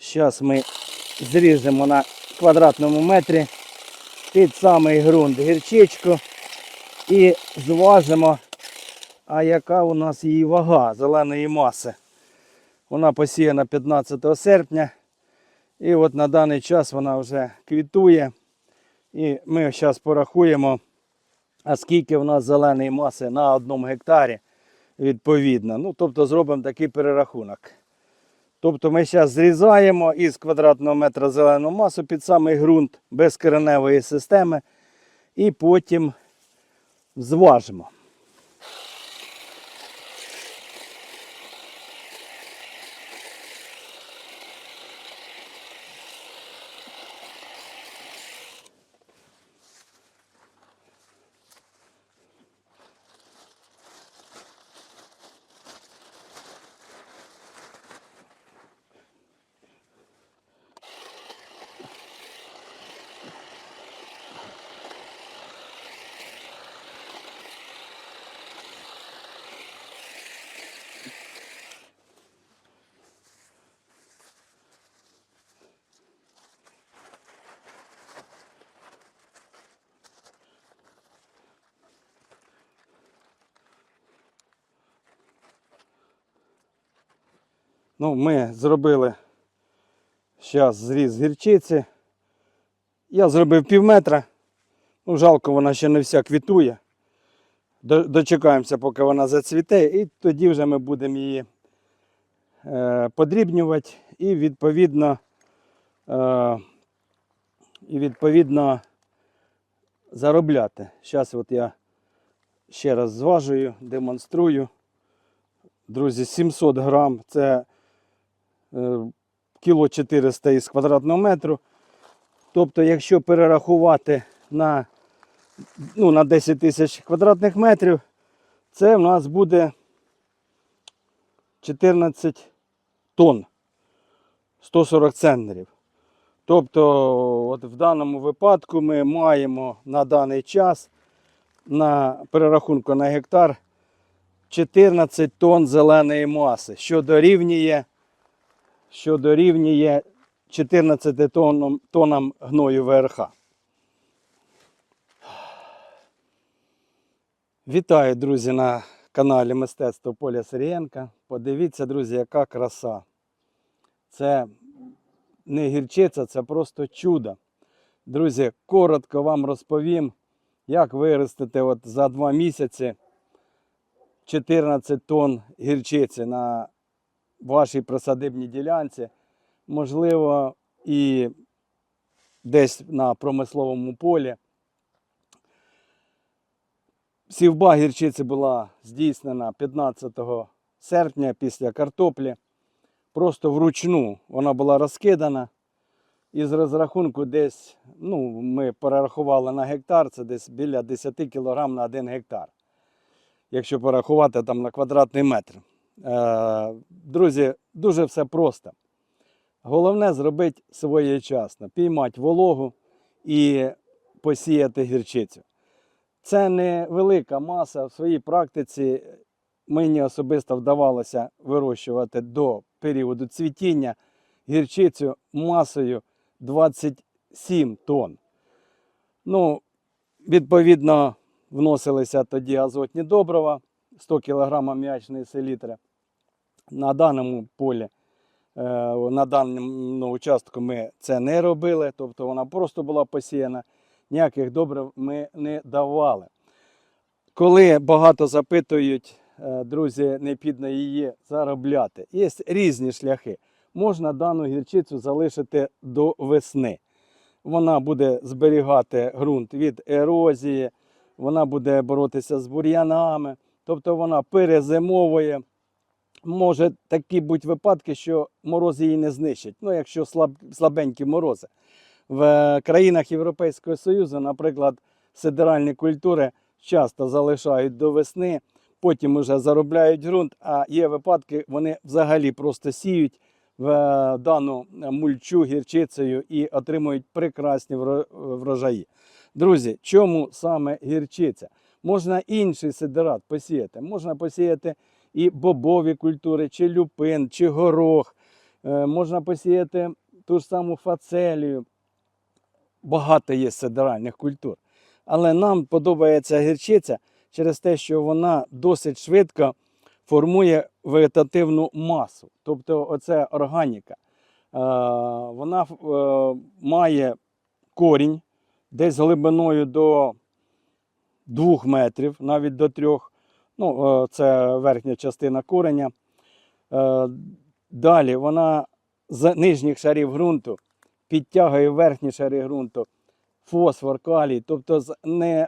Зараз ми зріжемо на квадратному метрі під самий ґрунт гірчичку і зважимо, а яка у нас її вага зеленої маси. Вона посіяна 15 серпня. І от на даний час вона вже квітує. І ми зараз порахуємо, а скільки в нас зеленої маси на одному гектарі відповідно. Ну, тобто зробимо такий перерахунок. Тобто ми зараз зрізаємо із квадратного метра зелену масу під самий ґрунт без кореневої системи і потім зважимо. Ну, ми зробили зараз зріз гірчиці. Я зробив пів метра. Ну, жалко, вона ще не вся квітує. Дочекаємося, поки вона зацвіте, і тоді вже ми будемо її е, подрібнювати і відповідно, е, і відповідно заробляти. Зараз от я ще раз зважую, демонструю. Друзі, 700 грам це кіло 400 із квадратного метру. Тобто, якщо перерахувати на, ну, на 10 тисяч квадратних метрів, це в нас буде 14 тонн 140 центнерів. Тобто, от в даному випадку ми маємо на даний час на перерахунку на гектар 14 тонн зеленої маси, що дорівнює, що дорівнює 14 тоннам, тоннам гною ВРХ. Вітаю, друзі, на каналі Мистецтво Поля Сирієнка. Подивіться, друзі, яка краса. Це не гірчиця, це просто чудо. Друзі, коротко вам розповім, як виростити от за два місяці 14 тонн гірчиці на вашій присадибній ділянці, можливо, і десь на промисловому полі. Сівба гірчиці була здійснена 15 серпня після картоплі. Просто вручну вона була розкидана. І з розрахунку десь, ну, ми перерахували на гектар, це десь біля 10 кг на 1 гектар якщо порахувати там на квадратний метр. Е, Друзі, дуже все просто. Головне зробити своєчасно, піймати вологу і посіяти гірчицю. Це не велика маса. В своїй практиці мені особисто вдавалося вирощувати до періоду цвітіння гірчицю масою 27 тонн. Ну, відповідно, вносилися тоді азотні добрива, 100 кг м'ячної селітри. На даному полі, е, на даному участку ми це не робили, тобто вона просто була посіяна, ніяких добрив ми не давали. Коли багато запитують, е, друзі, необхідно її заробляти. Є різні шляхи. Можна дану гірчицю залишити до весни. Вона буде зберігати ґрунт від ерозії, вона буде боротися з бур'янами, тобто вона перезимовує. Може такі бути випадки, що морози її не знищать. Ну, якщо слаб, слабенькі морози. В е, країнах Європейського Союзу, наприклад, сидеральні культури часто залишають до весни, потім вже заробляють ґрунт, а є випадки, вони взагалі просто сіють в е, дану мульчу гірчицею і отримують прекрасні врожаї. Друзі, чому саме гірчиця? Можна інший сидерат посіяти. Можна посіяти і бобові культури, чи люпин, чи горох. Е, можна посіяти ту ж саму фацелію. Багато є сидеральних культур. Але нам подобається гірчиця через те, що вона досить швидко формує вегетативну масу. Тобто, оце органіка. Е, вона е, має корінь десь глибиною до 2 метрів, навіть до 3. Ну, е, це верхня частина кореня. Е, Далі вона з нижніх шарів ґрунту підтягує верхні шари ґрунту фосфор, калій, тобто з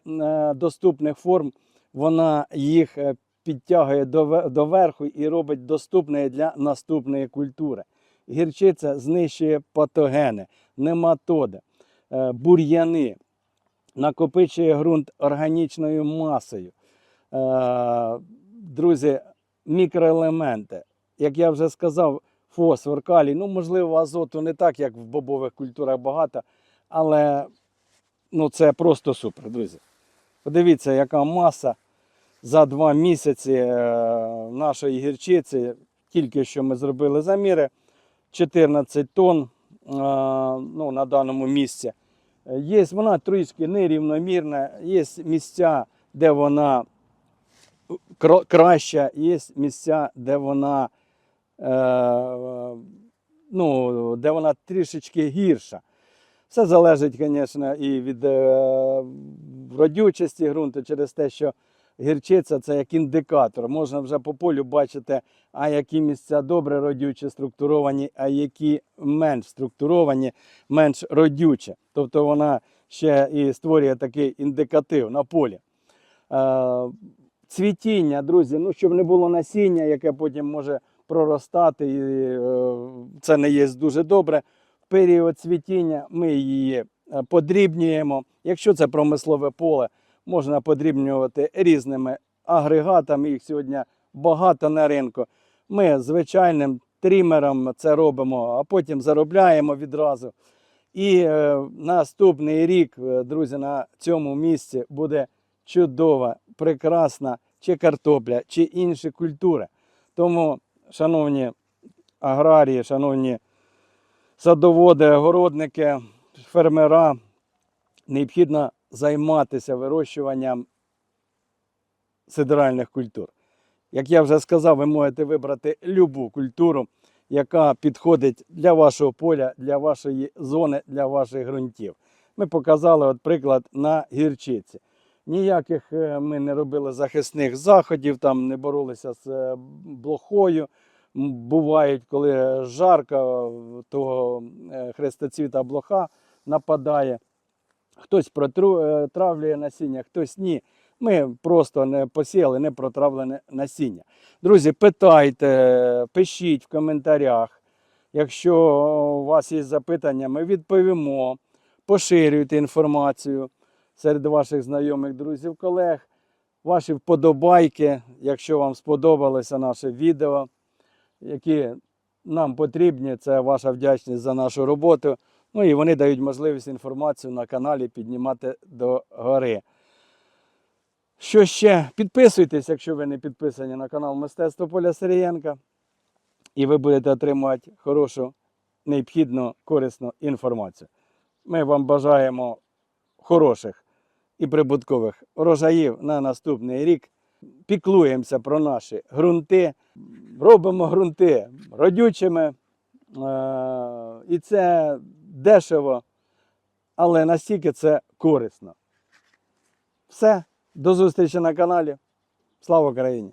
недоступних форм вона їх е, підтягує до, верху і робить доступною для наступної культури. Гірчиця знищує патогени, нематоди, е, бур'яни, накопичує ґрунт органічною масою. Е, Друзі, мікроелементи. Як я вже сказав, фосфор, калій, ну, можливо, азоту не так, як в бобових культурах багато, але ну, це просто супер, друзі. Подивіться, яка маса за два місяці е, нашої гірчиці. Тільки що ми зробили заміри. 14 тонн е, ну, на даному місці. Є, вона трішки нерівномірна, є місця, де вона краща, є місця, де вона, е, ну, де вона трішечки гірша. Все залежить, звісно, і від е, родючості ґрунту через те, що гірчиця це як індикатор. Можна вже по полю бачити, а які місця добре родючі, структуровані, а які менш структуровані, менш родючі. Тобто вона ще і створює такий індикатив на полі. Е, цвітіння, друзі, ну щоб не було насіння, яке потім може проростати, і е, це не є дуже добре. В період цвітіння ми її е, подрібнюємо. Якщо це промислове поле, можна подрібнювати різними агрегатами. Їх сьогодні багато на ринку. Ми звичайним трімером це робимо, а потім заробляємо відразу. І е, наступний рік, е, друзі, на цьому місці буде чудова, прекрасна чи картопля, чи інші культури. Тому, шановні аграрії, шановні садоводи, огородники, фермера, необхідно займатися вирощуванням сидеральних культур. Як я вже сказав, ви можете вибрати любу культуру, яка підходить для вашого поля, для вашої зони, для ваших ґрунтів. Ми показали от приклад на гірчиці. Ніяких е, ми не робили захисних заходів, там не боролися з е, блохою. Бувають, коли жарко, того е, хрестоцвіта блоха нападає. Хтось протравлює насіння, хтось ні. Ми просто не посіяли не протравлене насіння. Друзі, питайте, пишіть в коментарях. Якщо у вас є запитання, ми відповімо. Поширюйте інформацію серед ваших знайомих, друзів, колег. Ваші вподобайки, якщо вам сподобалося наше відео, які нам потрібні, це ваша вдячність за нашу роботу. Ну і вони дають можливість інформацію на каналі піднімати до гори. Що ще? Підписуйтесь, якщо ви не підписані на канал Мистецтво Поля Сирієнка. І ви будете отримувати хорошу, необхідну, корисну інформацію. Ми вам бажаємо хороших і прибуткових урожаїв на наступний рік. Піклуємося про наші ґрунти, робимо ґрунти родючими. Е, І це дешево, але настільки це корисно. Все, до зустрічі на каналі. Слава Україні!